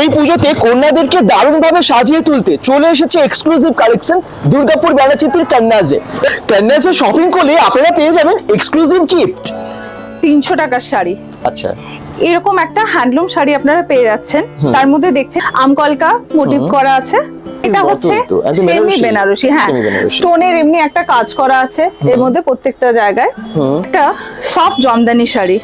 এই পুজোতে কন্যাদেরকে দারুণভাবে সাজিয়ে তুলতে চলে এসেছে এক্সক্লুসিভ কালেকশন দুর্গাপুর বেলাচিত্রির কন্যাজে। কন্যাজে শপিং করলে আপনারা পেয়ে যাবেন এক্সক্লুসিভ গিফট তিনশো টাকার শাড়ি। আচ্ছা। এরকম একটা হ্যান্ডলুম শাড়ি আপনারা পেয়ে যাচ্ছেন। তার মধ্যে দেখছেন আমকলকা মোটিভ করা আছে। এটা হচ্ছে সেমি বেনারসি। হ্যাঁ। স্টোনের এমনি একটা কাজ করা আছে এর মধ্যে প্রত্যেকটা জায়গায়। একটা সফট জমদানি শাড়ি।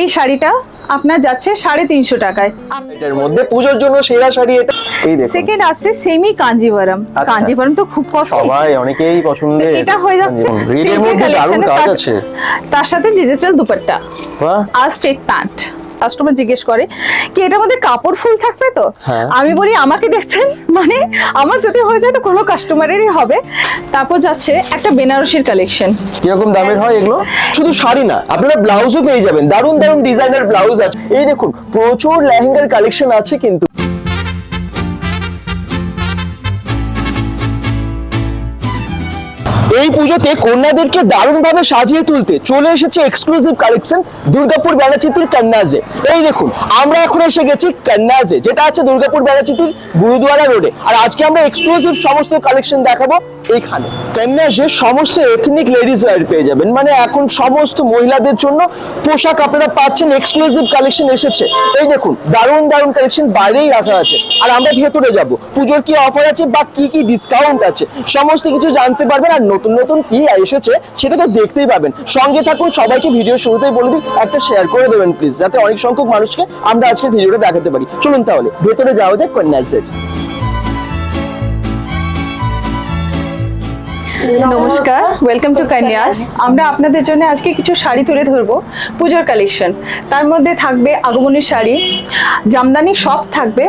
এই শাড়িটা আপনার যাচ্ছে সাড়ে তিনশো টাকায়। এটার মধ্যে পুজোর জন্য সেরা শাড়ি এটা। এই দেখুন। সেকেন্ড আসছে সেমি কাঞ্জিভারম আচ্ছা। কাঞ্জিভারম তো খুব কষ্ট। সবাই অনেকেই পছন্দের এটা হয়ে যাচ্ছে রেডের মধ্যে দারুণ কাজ তার- আছে। তার সাথে ডিজিটাল দুপাট্টা। আর স্ট্রেট প্যান্ট কাস্টমার জিজ্ঞেস করে কি এটার মধ্যে কাপড় ফুল থাকবে তো? হ্যাঁ। আমি বলি আমাকে দেখছেন? মানে আমার যদি হয়ে যায় তো কোনো কাস্টমারেরই হবে। তারপর যাচ্ছে একটা বেনারসির কালেকশন কীরকম দামের হয় এগুলো? শুধু শাড়ি না আপনারা ব্লাউজও পেয়ে যাবেন। দারুণ দারুণ ডিজাইনার ব্লাউজ আছে। এই দেখুন প্রচুর লেহেঙ্গার কালেকশন আছে কিন্তু। এই পুজোতে কন্যাদেরকে দারুণভাবে সাজিয়ে তুলতে চলে এসেছে এক্সক্লুসিভ কালেকশন দুর্গাপুর বেলাচিতির কন্যাজে। এই দেখুন, আমরা এখন এসে গেছি কন্যাজে, যেটা আছে দুর্গাপুর বেলাচিতির গুরুদুয়ারা রোডে আর আজকে আমরা এক্সক্লুসিভ সমস্ত কালেকশন দেখাবো। এইখানে কন্যাজে সমস্ত এথনিক লেডিস ওয়্যার পেয়ে যাবেন। মানে এখন সমস্ত মহিলাদের জন্য পোশাক আপনারা পাচ্ছেন এক্সক্লুসিভ কালেকশন এসেছে। এই দেখুন, দারুণ দারুণ কালেকশন বাইরেই রাখা আছে। আর আমরা ভেতরে যাব। পুজোর কি অফার আছে বা কি কি ডিসকাউন্ট আছে? সমস্ত কিছু জানতে পারবেন আর নতুন নতুন কি এসেছে সেটা তো দেখতেই পাবেন। সঙ্গে থাকুন, সবাইকে ভিডিও শুরুতেই বলে দিই, একটা শেয়ার করে দেবেন প্লিজ যাতে অনেক সংখ্যক মানুষকে আমরা আজকের ভিডিওটা দেখাতে পারি। চলুন তাহলে, ভেতরে যাওয়া যাক কন্যাজের নমস্কার ওয়েলকাম টু কন্যাস আমরা আপনাদের জন্য আজকে কিছু শাড়ি তুলে ধরবো পুজোর কালেকশন তার মধ্যে থাকবে আগমনের শাড়ি জামদানি সব থাকবে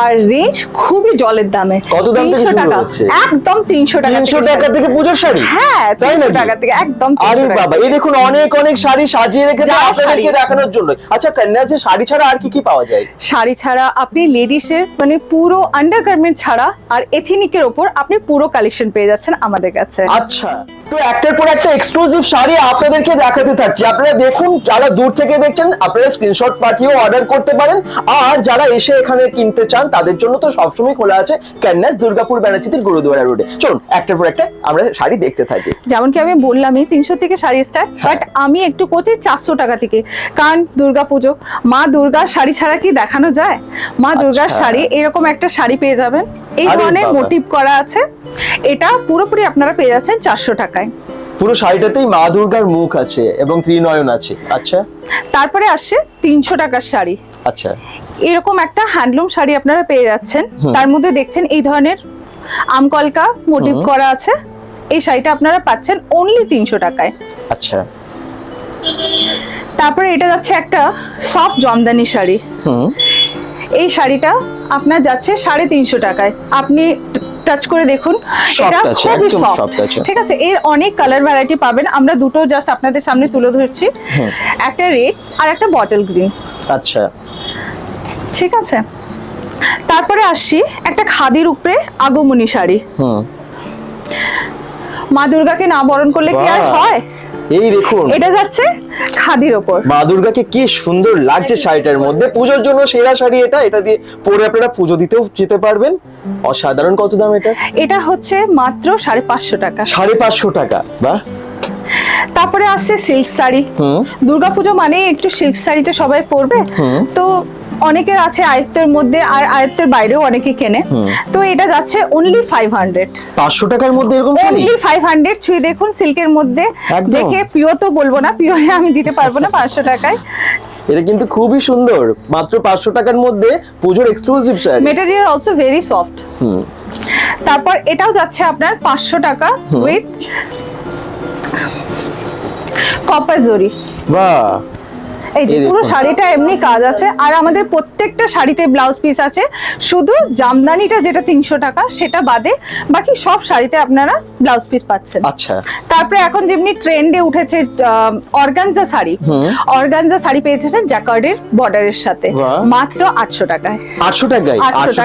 আর রেঞ্জ খুবই জলের দামে। কত দাম থেকে শুরু টাকা। হচ্ছে? একদম তিনশো টাকা তিনশো থেকে টাকা থেকে পুজোর শাড়ি? হ্যাঁ তাই তিনশো নাকি? টাকা থেকে একদম আরে বাবা এই দেখুন অনেক অনেক শাড়ি সাজিয়ে রেখেছে আপনাদেরকে দেখানোর জন্য। আচ্ছা কন্যাজে শাড়ি ছাড়া আর কি কি পাওয়া যায়? শাড়ি ছাড়া আপনি লেডিসের মানে পুরো আন্ডারগার্মেন্ট ছাড়া আর এথিনিকের ওপর আপনি পুরো কালেকশন পেয়ে যাচ্ছেন আমাদের কাছে। আচ্ছা তো একটার পর একটা এক্সক্লুসিভ শাড়ি আপনাদেরকে দেখাতে থাকছি। আপনারা দেখুন যারা দূর থেকে দেখছেন আপনারা স্ক্রিনশট পাঠিয়েও অর্ডার করতে পারেন। আর যারা এসে এখানে কিনতে চান তাদের জন্য তো সবসময় খোলা আছে ক্যাননাস দুর্গাপুর বেনাচিতির গুরুদুয়ারা রোডে চলুন একটার পর একটা আমরা শাড়ি দেখতে থাকি। যেমন কি আমি বললামই তিনশো থেকে শাড়ি স্টার্ট হ্যাঁ। বাট আমি একটু করছি চারশো টাকা থেকে। কারণ দুর্গা পুজো মা দুর্গার শাড়ি ছাড়া কি দেখানো যায়? মা দুর্গার আচ্ছা। শাড়ি এরকম একটা শাড়ি পেয়ে যাবেন। এই ধরনের মোটিভ করা আছে। এটা পুরোপুরি আপনারা পেয়ে যাচ্ছেন চারশো টাকায়। পুরো শাড়িটাতেই মা দুর্গার মুখ আছে এবং ত্রিনয়ন আছে। আচ্ছা। তারপরে আসছে তিনশো টাকার শাড়ি। আচ্ছা। এরকম একটা হ্যান্ডলুম শাড়ি আপনারা পেয়ে যাচ্ছেন। তার মধ্যে দেখছেন এই ধরনের আমকলকা মোটিভ করা আছে। এই শাড়িটা আপনারা পাচ্ছেন অনলি তিনশো টাকায়। আচ্ছা। তারপরে এটা যাচ্ছে একটা সফট জমদানি শাড়ি। হুম। এই শাড়িটা আপনার যাচ্ছে সাড়ে তিনশো টাকায়। আপনি টাচ করে দেখুন। এটা খুবই সফট ঠিক আছে এর অনেক কালার ভ্যারাইটি পাবেন। আমরা দুটো জাস্ট আপনাদের সামনে তুলে ধরছি। একটা রেড আর একটা বটল গ্রিন আচ্ছা। ঠিক আছে? তারপরে আসছি একটা খাদির উপরে আগমনী শাড়ি। হুম। মা দুর্গাকে না বরণ করলে কি আর হয়? এই দেখুন। এটা যাচ্ছে খাদির ওপর। মা দুর্গাকে কি সুন্দর লাগছে শাড়িটার মধ্যে। পুজোর জন্য সেরা শাড়ি এটা এটা দিয়ে পরে আপনারা পুজো দিতেও যেতে পারবেন। অসাধারণ কত দাম এটা? এটা হচ্ছে মাত্র সাড়ে পাঁচশো টাকা। সাড়ে পাঁচশো টাকা বা তারপরে আসছে সিল্ক শাড়ি। হুম। দুর্গাপুজো মানে একটু সিল্ক শাড়িতে সবাই পরবে। তো অনেকের আছে আয়ত্তের মধ্যে আর আয়ত্তের বাইরেও অনেকে কেনে। তো এটা যাচ্ছে অনলি ফাইভ হান্ড্রেড পাঁচশো টাকার মধ্যে এরকম অনলি ফাইভ হান্ড্রেড ছুঁয়ে দেখুন সিল্কের মধ্যে। দেখে পিওর তো বলব না পিওরে আমি দিতে পারব না পাঁচশো টাকায়। এটা কিন্তু খুবই সুন্দর। মাত্র পাঁচশো টাকার মধ্যে পুজোর exclusive sari. Material also very soft হুম। তারপর এটাও যাচ্ছে আপনার পাঁচশো টাকা উইথ কপার জরি বাহ! এই যে পুরো শাড়িটা এমনি কাজ আছে। আর আমাদের প্রত্যেকটা শাড়িতে ব্লাউজ পিস আছে। শুধু জামদানিটা যেটা তিনশো টাকা সেটা বাদে বাকি সব শাড়িতে আপনারা ব্লাউজ পিস পাচ্ছেন। আচ্ছা। তারপরে এখন যেমনি ট্রেন্ডে উঠেছে অর্গানজা শাড়ি। অর্গানজা শাড়ি পেয়েছেন জ্যাকার্ডের বর্ডারের সাথে। মাত্র আটশো টাকায়। আটশো টাকায়? আটশো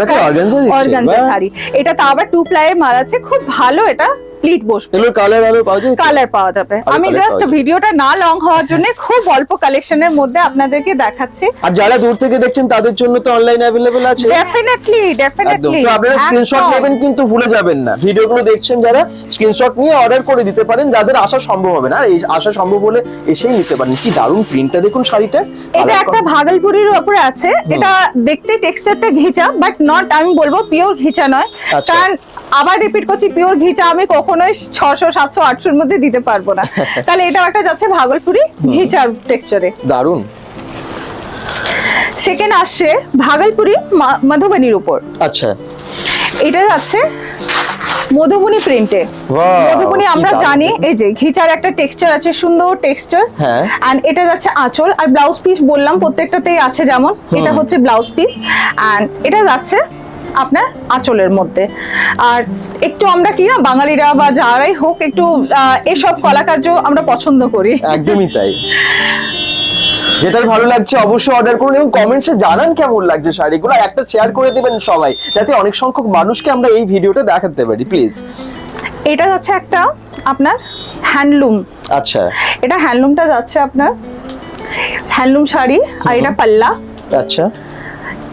অর্গানজা শাড়ি। এটা তো আবার টু প্লাইয়ের মাল আছে। খুব ভালো এটা। প্লিট বসবে। কালার আলো পাওয়া তো? কালার পাওয়া যাবে। আমি জাস্ট ভিডিওটা না লং হওয়ার জন্য খুব অল্প কালেকশনের মধ্যে আপনাদেরকে দেখাচ্ছি। আর যারা দূর থেকে দেখছেন তাদের জন্য তো অনলাইন অ্যাভেলেবেল আছে। ডেফিনেটলি ডেফিনেটলি তো আপনারা স্ক্রিনশট নেবেন কিন্তু ভুলে যাবেন না। ভিডিওগুলো দেখছেন যারা স্ক্রিনশট নিয়ে অর্ডার করে দিতে পারেন যাদের আসা সম্ভব হবে না। আর এই আসা সম্ভব হলে এসেই নিতে পারেন। কি দারুণ প্রিন্টটা দেখুন শাড়িটা। এটা একটা ভাগলপুরির উপরে আছে। এটা দেখতে টেক্সচারটা ঘিচা বাট নট আমি বলব পিওর ঘিচা নয়। আচ্ছা। কারণ আবার রিপিট করছি পিওর ঘিচা আমি কখনোই ছশো সাতশো আটশোর মধ্যে দিতে পারব না। তাহলে এটা একটা যাচ্ছে ভাগলপুরি ঘিচার টেক্সচারে দারুণ। সেকেন্ড আসছে ভাগলপুরি মধুবনীর উপর। আচ্ছা। এটা যাচ্ছে মধুবনী প্রিন্টে মধুবনী আমরা জানি এই যে ঘিচার একটা টেক্সচার আছে সুন্দর টেক্সচার হ্যাঁ। এন্ড এটা যাচ্ছে আঁচল। আর ব্লাউজ পিস বললাম প্রত্যেকটাতেই আছে যেমন। এটা হচ্ছে ব্লাউজ পিস এন্ড এটা যাচ্ছে আপনার আঁচলের মধ্যে। আর একটু আমরা কি না বাঙালিরা বা যারাই হোক একটু এসব কলাকার্য আমরা পছন্দ করি। একদমই তাই। যেটাই ভালো লাগছে অবশ্যই অর্ডার করুন এবং কমেন্টসে জানান কেমন লাগছে শাড়িগুলো একটা শেয়ার করে দিবেন সবাই যাতে অনেক সংখ্যক মানুষকে আমরা এই ভিডিওটা দেখাতে পারি প্লিজ এটা যাচ্ছে একটা আপনার হ্যান্ডলুম। আচ্ছা। এটা হ্যান্ডলুমটা যাচ্ছে আপনার হ্যান্ডলুম শাড়ি আর এটা পাল্লা। আচ্ছা।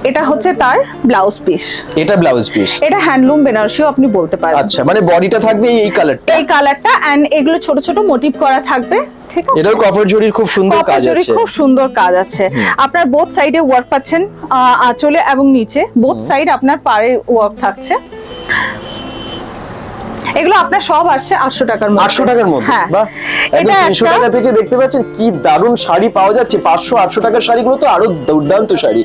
এটা হচ্ছে তার ব্লাউজ পিস। এটা ব্লাউজ পিস। এটা হ্যান্ডলুম বেনারসিও আপনি বলতে পারেন। আচ্ছা মানে বডিটা থাকবে এই- কালারটা? এই কালারটা এন্ড এগুলো ছোট ছোট মোটিভ করা থাকবে ঠিক আছে? এটাও কপার জরির খুব সুন্দর কাজ আছে। খুব সুন্দর কাজ আছে। আপনার বোথ সাইডে ওয়ার্ক পাচ্ছেন আহ, আঁচলে এবং নিচে। বোথ সাইড আপনার পাড়ে ওয়ার্ক থাকছে। এগুলো আপনার সব আসছে আটশো টাকার মধ্যে। আটশো টাকার মধ্যে? হ্যাঁ। বাহ। এটা একদম তিনশো একটা টাকা থেকে দেখতে পাচ্ছেন কি দারুণ শাড়ি পাওয়া যাচ্ছে। পাঁচশো আটশো টাকার শাড়িগুলো তো আরও দুর্দান্ত শাড়ি।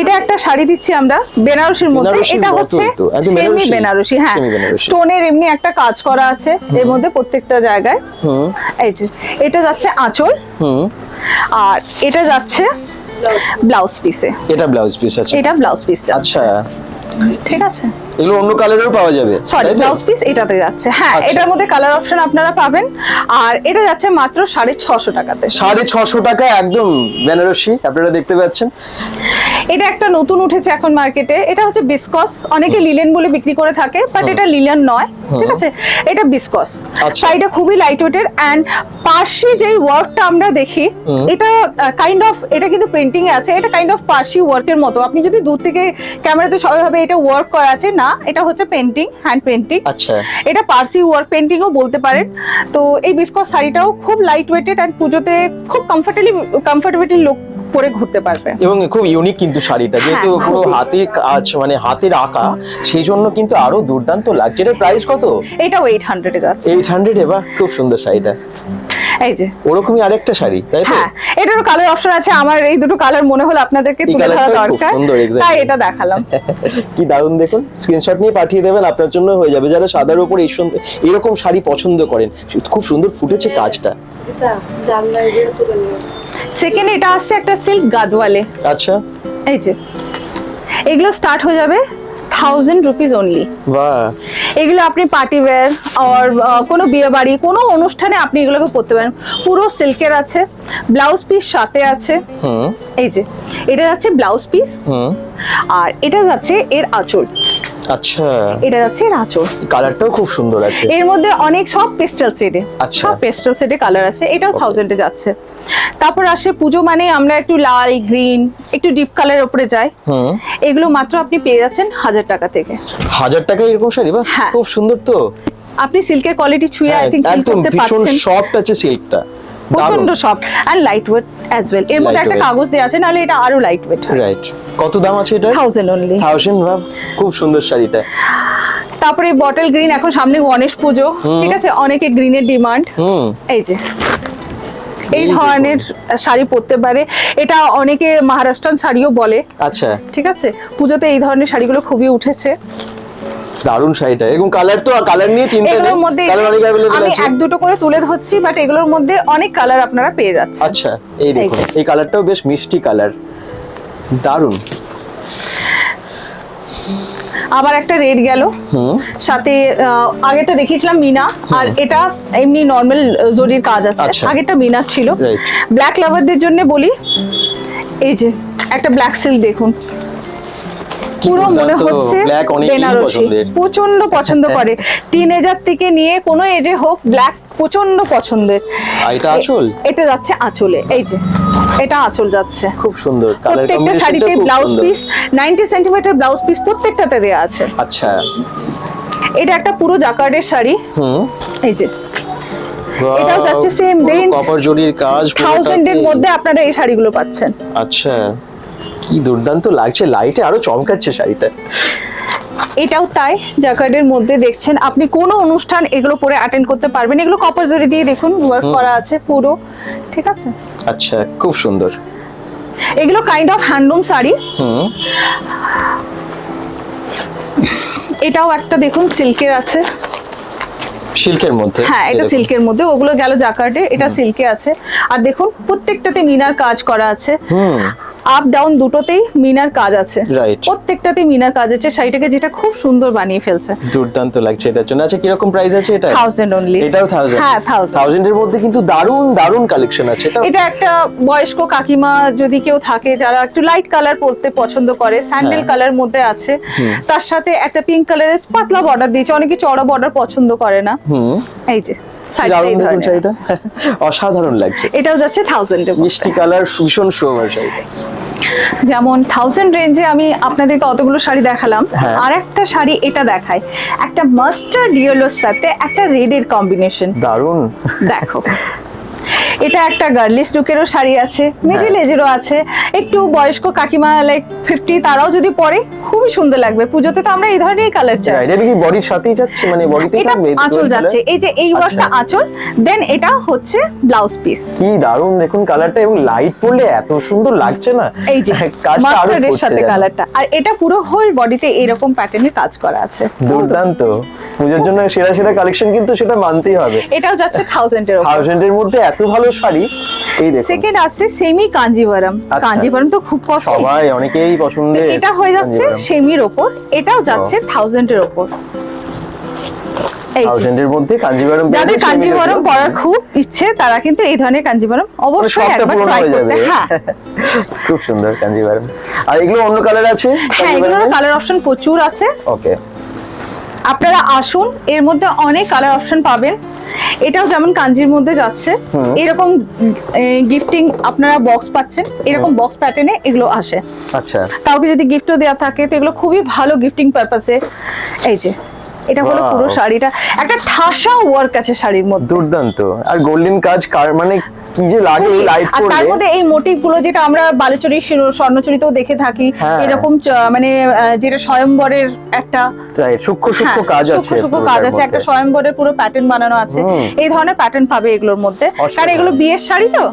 এটা একটা শাড়ি দিচ্ছি আমরা বেনারসির মধ্যে। এটা হচ্ছে সেমি বেনারসি। হ্যাঁ। স্টোনের এমনি একটা কাজ করা আছে এর মধ্যে প্রত্যেকটা জায়গায়। হুম। এই যে এটা যাচ্ছে আঁচল। হুম। আর এটা যাচ্ছে ব্লাউজ পিসে। এটা ব্লাউজ পিস আছে। এটা ব্লাউজ পিস আচ্ছা। ঠিক আছে? এগুলো অন্য কালারেরও পাওয়া যাবে সরি? ব্লাউজ পিস এটাতে যাচ্ছে। হ্যাঁ আচ্ছা। এটার মধ্যে কালার অপশন আপনারা পাবেন। আর এটা যাচ্ছে মাত্র সাড়ে ছশো টাকাতে। সাড়ে ছশো টাকা একদম বেনারসি আপনারা দেখতে পাচ্ছেন। এটা একটা নতুন উঠেছে এখন মার্কেটে এটা হচ্ছে বিসকস অনেকে লিলেন বলে বিক্রি করে থাকে বাট এটা লিলেন নয় ঠিক আছে? এটা বিসকস আচ্ছা। শাড়িটা খুবই লাইট ওয়েটের অ্যান্ড পার্সি যেই ওয়ার্কটা আমরা দেখি এটা কাইন্ড অফ এটা কিন্তু প্রিন্টিং এ আছে। এটা কাইন্ড অফ পার্সি ওয়ার্কের মতো। আপনি যদি দূর থেকে ক্যামেরাতে সবাই ভাবে এটা ওয়ার্ক করা আছে না এটা হচ্ছে পেন্টিং হ্যান্ড পেন্টিং আচ্ছা। এটা পার্সি ওয়ার্ক পেন্টিং ও বলতে পারেন। তো এই বিসকস শাড়িটাও খুব লাইট ওয়েটেড অ্যান্ড পুজোতে খুব কমফর্টেবলি কমফর্টেবলি লোক পরে ঘুরতে পারবে। এবং খুব ইউনিক কিন্তু শাড়িটা যেহেতু হ্যাঁ, পুরো খুবই। হাতে কাজ মানে হাতের আঁকা সেই জন্য কিন্তু আরও দুর্দান্ত লাগছে। এটার প্রাইস কত? এটাও এইট হান্ড্রেডে যাচ্ছে। এইট হান্ড্রেড এবার? খুব সুন্দর শাড়িটা। এই যে। ওরকমই আরেকটা শাড়ি তাই তো? হ্যাঁ এটারও কালার অপশন আছে। আমার এই দুটো কালার মনে হলো আপনাদেরকে তুলে ধরা দরকার. তাই এটা দেখালাম। কি দারুণ দেখুন। স্ক্রিনশট নিয়ে পাঠিয়ে দেবেন আপনার জন্য হয়ে যাবে। যারা সাদার উপর এই সুন্দর এরকম শাড়ি পছন্দ করেন খুব সুন্দর ফুটেছে কাজটা। সেকেন্ড এটা আসছে একটা সিল্ক গাদওয়ালে। আচ্ছা। এই যে। এগুলো স্টার্ট হয়ে যাবে থাউজেন্ড রুপিস অনলি এগুলো আপনি পার্টি ওয়্যার আর কোনো বিয়ে বাড়ি কোনো অনুষ্ঠানে আপনি এগুলোকে পরতে পারেন। পুরো সিল্কের আছে ব্লাউজ পিস সাথে আছে। হুম। এই যে এটা যাচ্ছে ব্লাউজ পিস হুম। আর এটা যাচ্ছে এর আঁচল। আচ্ছা। এটা যাচ্ছে এর আঁচল। কালারটাও খুব সুন্দর আছে। এর মধ্যে অনেক সব পেস্টাল সেটে আচ্ছা। সব পেস্টাল সেটে কালার আছে এটাও থাউজেন্ডে যাচ্ছে। তারপর আসে পুজো মানে আমরা একটু লাল গ্রিন একটু ডিপ কালার উপরে যাই। হুম। এগুলো মাত্র আপনি পেয়ে যাচ্ছেন হাজার টাকা থেকে। হাজার টাকা এরকম শাড়ি? বাহ হ্যাঁ। খুব সুন্দর তো। আপনি সিল্কের কোয়ালিটি ছুঁয়ে আই থিঙ্ক ফিল একদম ভীষণ সফট আছে সিল্কটা প্রচণ্ড soft and light weight as well এর মধ্যে একটা কাগজ দেওয়া আছে নাহলে এটা আরও লাইট ওয়েট রাইট কত দাম আছে এটা থাউজেন্ড অনলি থাউজেন্ড ভাব খুব সুন্দর শাড়িটা। তারপরে বটল গ্রিন এখন সামনে গণেশ পুজো। ঠিক আছে অনেকে গ্রিনের ডিমান্ড হুম। এই যে এই ধরনের শাড়ি পরতে পারে। এটা অনেকে মহারাষ্ট্রান শাড়িও বলে। আচ্ছা। ঠিক আছে পুজোতে এই ধরনের শাড়িগুলো খুবই উঠেছে। দারুণ শাড়িটা। এবং কালার তো কালার নিয়ে চিন্তা নেই। এগুলোর মধ্যে কালার অনেক অ্যাভেলেবল আমি এক দুটো করে তুলে ধরছি বাট এগুলোর মধ্যে অনেক কালার আপনারা পেয়ে যাচ্ছেন। আচ্ছা এই দেখুন এই কালারটাও বেশ মিষ্টি কালার দারুণ। আবার একটা রেড গেল। হুম। সাথে আহ, আগেরটা দেখিয়েছিলাম মিনা আর এটা এমনি নর্মাল জরির কাজ আছে। আচ্ছা। আগেরটা মিনা ছিল। ব্ল্যাক লাভারদের জন্য বলি এই যে একটা ব্ল্যাক সিল্ক দেখুন। পুরো মনে হচ্ছে বেনারসি। প্রচণ্ড পছন্দ করে। টিনেজার থেকে নিয়ে কোনো এজে হোক ব্ল্যাক প্রচণ্ড পছন্দের। এটা আঁচল? এটা যাচ্ছে আঁচলে এই যে। এটা আঁচল যাচ্ছে। খুব সুন্দর। প্রত্যেকটা শাড়িতে blouse piece ninety centimetre blouse piece প্রত্যেকটাতে দেওয়া আছে। আচ্ছা। এটা একটা পুরো জাকার্ডের শাড়ি। হুম। এই যে। এটাও যাচ্ছে কপার জরির কাজ থাউজেন্ডের পুরোটাতে। মধ্যে আপনারা এই শাড়িগুলো পাচ্ছেন। আচ্ছা। কি দুর্দান্ত লাগছে লাইটে আরও চমকাচ্ছে শাড়িটা। এটাও তাই জাকার্ডের মধ্যে দেখছেন আপনি কোনো অনুষ্ঠান এগুলো পরে অ্যাটেন্ড করতে পারবেন এগুলো কপার জরি দিয়ে দেখুন ওয়ার্ক করা আছে পুরো ঠিক আছে? আচ্ছা খুব সুন্দর। এগুলো কাইন্ড অফ হ্যান্ডলুম শাড়ি। হুম। এটাও একটা দেখুন সিল্কের আছে। সিল্কের মধ্যে? হ্যাঁ এটা সিল্কের মধ্যে ওগুলো গেল জাকার্ডে এটা সিল্কে আছে। আর দেখুন প্রত্যেকটাতে মিনার কাজ করা আছে। হুম। আপ ডাউন দুটোতেই মিনার কাজ আছে. প্রত্যেকটাতে মিনার কাজ আছে। শাড়িটাকে যেটা খুব সুন্দর বানিয়ে ফেলছে। দুর্দান্ত লাগছে এটার জন্য। আচ্ছা কীরকম প্রাইস আছে এটা থাউজেন্ড অনলি এটাও থাউজেন্ড হ্যাঁ থাউজেন্ড থাউজেন্ডের মধ্যে কিন্তু দারুণ দারুণ কালেকশন আছে। এটা একটা বয়স্ক কাকিমা যদি কেউ থাকে যারা একটু লাইট কালার পরতে পছন্দ করে স্যান্ডেল। কালার মধ্যে আছে তার সাথে একটা পিঙ্ক কালারের পাতলা বর্ডার দিয়েছে। অনেকে চড়া বর্ডার পছন্দ করে না। হুম। এই যে। শাড়িটা। অসাধারণ লাগছে। এটাও যাচ্ছে থাউজেন্ড মিষ্টি কালার ভীষণ সুন্দর শাড়িটা। যেমন থাউজেন্ড রেঞ্জে আমি আপনাদেরকে অতগুলো শাড়ি দেখালাম। হ্যাঁ। আর একটা শাড়ি এটা দেখায়। একটা মাস্টার্ড ইয়েলোর সাথে একটা রেডের কম্বিনেশন দারুণ। দেখো। এটা একটা গার্লিশ লুকেরও শাড়ি আছে মিডিল হ্যাঁ। এজেরও আছে। একটু বয়স্ক কাকিমা লাইক ফিফটি তারাও যদি পরে খুবই সুন্দর লাগবে। পুজোতে তো আমরা এই ধরনের কালার চাই। এটা কি বডির সাথেই যাচ্ছে? মানে বডিতে এটা আঁচল যাচ্ছে। এই যে এই ওয়ার্কটা আঁচল দেন এটা হচ্ছে ব্লাউজ পিস কি দারুণ দেখুন কালারটা এবং লাইট পড়লে এত সুন্দর লাগছে না? এই যে কাজটা মাস্টার্ডের সাথে কালারটা আর এটা পুরো হোল বডিতে এরকম প্যাটার্নের কাজ করা আছে। দুর্দান্ত। পুজোর জন্য সেরা সেরা কালেকশন কিন্তু সেটা মানতেই হবে। এটাও যাচ্ছে থাউজেন্ডের ওপর থাউজেন্ডের মধ্যে এত ভালো শাড়ি এই দেখুন। সেকেন্ড আসছে সেমি কাঞ্জিভারাম। তো খুব কষ্ট। সবাই অনেকেই পছন্দের এটা হয়ে যাচ্ছে সেমির ওপর এটাও যাচ্ছে থাউজেন্ডের ওপর। থাউজেন্ডের মধ্যে কাঞ্জিভারম যাদের কাঞ্জিভারম পরার খুব ইচ্ছে তারা কিন্তু এই ধরনের কাঞ্জিভারম মানে অবশ্যই একবার ট্রাই করতে। হ্যাঁ। খুব সুন্দর কাঞ্জিভারম আর এগুলো অন্য কালার আছে হ্যাঁ কালার অপশন প্রচুর আছে। ওকে আপনারা আসুন এর মধ্যে অনেক কালার অপশন পাবেন। এটাও যেমন কাঞ্জির মধ্যে যাচ্ছে এরকম গিফটিং আপনারা বক্স পাচ্ছেন এরকম বক্স প্যাটার্নে এগুলো আসে। আচ্ছা। কাউকে যদি গিফটও দেওয়া থাকে তো এগুলো খুবই ভালো গিফটিং পারপাসে এই যে এটা হলো. পুরো শাড়িটা। একটা ঠাসা ওয়ার্ক আছে শাড়ির মধ্যে। দুর্দান্ত। আর গোল্ডেন কাজ কার মানে কি যে লাগে লাইট আর তার মধ্যে এই মোটিভগুলো যেটা আমরা বালুচরি স্বর্ণচরিতেও দেখে থাকি হ্যাঁ। এরকম মানে যেটা স্বয়ম্বরের একটা সূক্ষ্ম সূক্ষ্ম হ্যাঁ, কাজ আছে সূক্ষ্ম কাজ আছে। একটা মধ্যে। স্বয়ম্বরের পুরো প্যাটার্ন বানানো আছে। এই ধরনের প্যাটার্ন পাবে এগুলোর মধ্যে। কারণ এগুলো বিয়ের শাড়ি তো?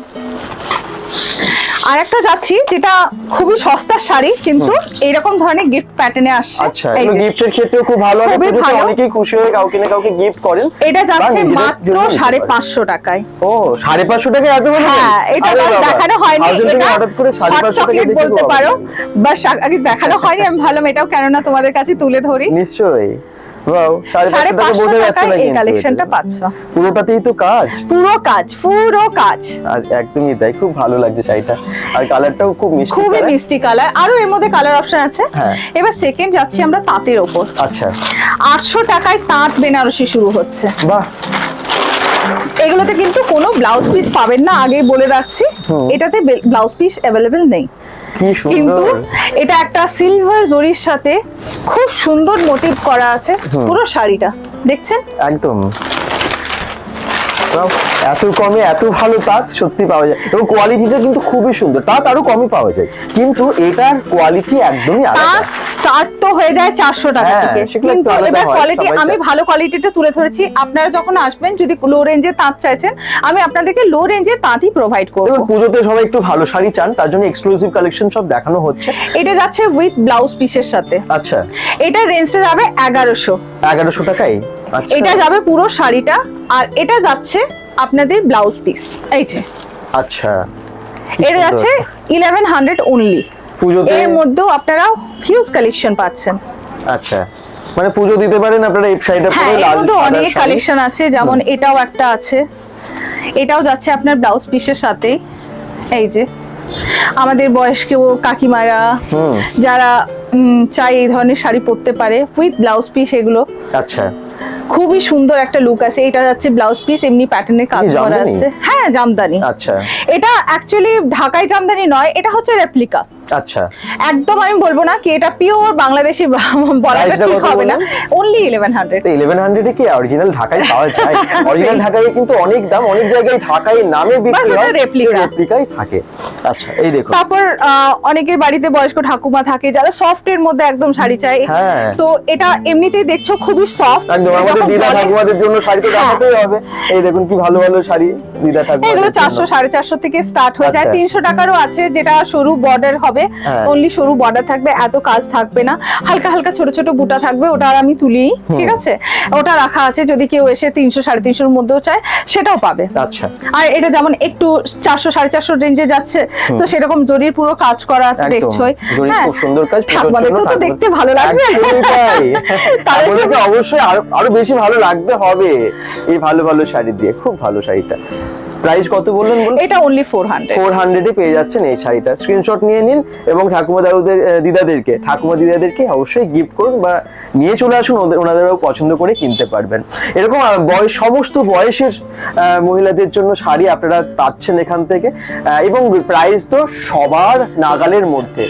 আর একটা যাচ্ছি যেটা খুবই সস্তার শাড়ি কিন্তু এইরকম ধরনের গিফট প্যাটার্নে আসছে। আচ্ছা এই গিফটের ক্ষেত্রেও খুব ভালো হবে অনেকেই খুশি হয়ে কাউকে না কাউকে গিফট করেন। এটা যাচ্ছে মাত্র জন্য নিতে সাড়ে পারেন। পাঁচশো টাকায়। ও সাড়ে পাঁচশো টাকা এত হ্যাঁ এটা দেখানো হয়নি এটা হঠাৎ করে বলতে পারো। বাস আগে দেখানো হয়নি আমি ভাবলাম এটাও কেননা তোমাদের কাছে তুলে ধরি। নিশ্চয়ই। Wow, সাড়ে সাড়ে পাঁচশো টাকা পাঁচশো বোঝা যাচ্ছে টাকায় এই কালেকশনটা পাচ্ছ। পুরোটাতেই তো কাজ? পুরো কাজ পুরো কাজ। আর একদমই তাই খুব ভালো লাগছে শাড়িটা। আর কালারটাও খুব মিষ্টি খুবই মিষ্টি কালার আরও এর মধ্যে কালার অপশন আছে। হ্যাঁ। এবার সেকেন্ড যাচ্ছি আমরা তাঁতের ওপর। আচ্ছা। আটশো টাকায় তাঁত বেনারসি শুরু হচ্ছে। বাহ। এগুলোতে কিন্তু কোনো ব্লাউজ পিস পাবেন না আগেই বলে রাখছি। এটাতে ব্লাউজ পিস অ্যাভেলেবেল নেই। কিন্তু এটা একটা সিলভার জরির সাথে খুব সুন্দর মোটিভ করা আছে পুরো শাড়িটা। দেখছেন? একদম। এত কমে এত ভালো তাঁত সত্যি পাওয়া যায়। এবং কোয়ালিটিটা কিন্তু খুবই সুন্দর। তাঁত আরও কমই পাওয়া যায়। কিন্তু এটার কোয়ালিটি একদমই আলাদা। স্টার্ট তো হয়ে যায় চারশো টাকা হ্যাঁ, থেকে। কিন্তু এবার কোয়ালিটি আমি ভালো কোয়ালিটিটা তুলে ধরেছি। আপনারা যখন আসবেন যদি লো রেঞ্জে তাঁত চাইছেন আমি আপনাদেরকে লো রেঞ্জে তাঁতই প্রোভাইড করব। পুজোতে সবাই একটু ভালো শাড়ি চান তার জন্য এক্সক্লুসিভ কালেকশন সব দেখানো হচ্ছে। এটা যাচ্ছে উইথ ব্লাউজ পিসের সাথে। আচ্ছা। এটা রেঞ্জটা যাবে এগারোশো। এগারোশো টাকাই? আচ্ছা। এটা যাবে পুরো শাড়িটা আর এটা যাচ্ছে আপনাদের ব্লাউজ পিস এই যে। আচ্ছা। এটা যাচ্ছে ইলেভেন হান্ড্রেড অনলি পুজোতে এর মধ্যেও আপনারা হিউজ কালেকশন পাচ্ছেন। আচ্ছা। মানে পুজো দিতে পারেন আপনারা এই শাড়িটা হ্যাঁ পরে লাল মধ্যে সাদা অনেক কালেকশন আছে যেমন এটাও একটা আছে। এটাও যাচ্ছে আপনার ব্লাউজ পিসের সাথে। এই যে আমাদের বয়স্ক কাকিমারা। যারা চায় এই ধরনের শাড়ি পরতে পারে উইথ ব্লাউজ পিস এগুলো। আচ্ছা। খুবই সুন্দর একটা লুক আছে। এটা যাচ্ছে ব্লাউজ পিস এমনি প্যাটার্নের কাজ করা আছে। হ্যাঁ জামদানি। আচ্ছা। এটা অ্যাকচুয়ালি ঢাকাই জামদানি নয় এটা হচ্ছে রেপ্লিকা আচ্ছা। একদম আমি বলব না কি এটা পিওর বাংলাদেশি বলাটা ঠিক হবে না। অনলি ইলেভেন হান্ড্রেড ইলেভেন কি অরিজিনাল ঢাকায় পাওয়া যায়? অরিজিনাল ঢাকায় কিন্তু অনেক দাম অনেক জায়গায় ঢাকায় নামে বিক্রি হয় replica। রেপ্লিকাই থাকে। আচ্ছা এই দেখুন। তারপর অনেকের বাড়িতে বয়স্ক ঠাকুমা থাকে যারা সফট এর মধ্যে একদম শাড়ি চায়। হ্যাঁ। তো এটা এমনিতেই দেখছ খুবই সফট একদম আমাদের দিদা ঠাকুমাদের জন্য শাড়ি তো হ্যাঁ। দেখাতেই হবে। এই দেখুন কি ভালো ভালো শাড়ি দিদা ঠাকুমাদের এগুলো জন্য। চারশো সাড়ে চারশো থেকে স্টার্ট হয়ে যায়। আচ্ছা। তিনশো টাকারও আছে যেটা সরু বর্ডার হবে হ্যাঁ। অনলি সরু বর্ডার থাকবে এত কাজ থাকবে না। হালকা হালকা ছোট ছোট বুটা থাকবে ওটা আর আমি তুলি ঠিক আছে? ওটা রাখা আছে যদি কেউ এসে তিনশো সাড়ে তিনশোর মধ্যেও চায় সেটাও পাবে। আচ্ছা। আর এটা যেমন একটু চারশো সাড়ে চারশো রেঞ্জে যাচ্ছে তো সেরকম জরির পুরো কাজ করা আছে দেখছোই। হ্যাঁ। সুন্দর কাজ তো দেখতে ভালো লাগবে। তাহলে অবশ্যই আরও বেশি ভালো লাগবে হবে। এই ভালো ভালো শাড়ি দিয়ে খুব ভালো শাড়িটা। প্রাইস কত বললেন বলুন? এটা অনলি ফোর হান্ড্রেড ফোর হান্ড্রেডে পেয়ে যাচ্ছেন এই শাড়িটা। স্ক্রিনশট নিয়ে নিন এবং ঠাকুমা দাদুদের দিদাদেরকে ঠাকুমা দিদাদেরকে অবশ্যই গিফট করুন বা নিয়ে চলে আসুন ওদের ওনাদেরও পছন্দ করে কিনতে পারবেন। এরকম বয়স সমস্ত বয়সের মহিলাদের জন্য শাড়ি আপনারা পাচ্ছেন এখান থেকে এবং প্রাইস তো সবার নাগালের মধ্যে।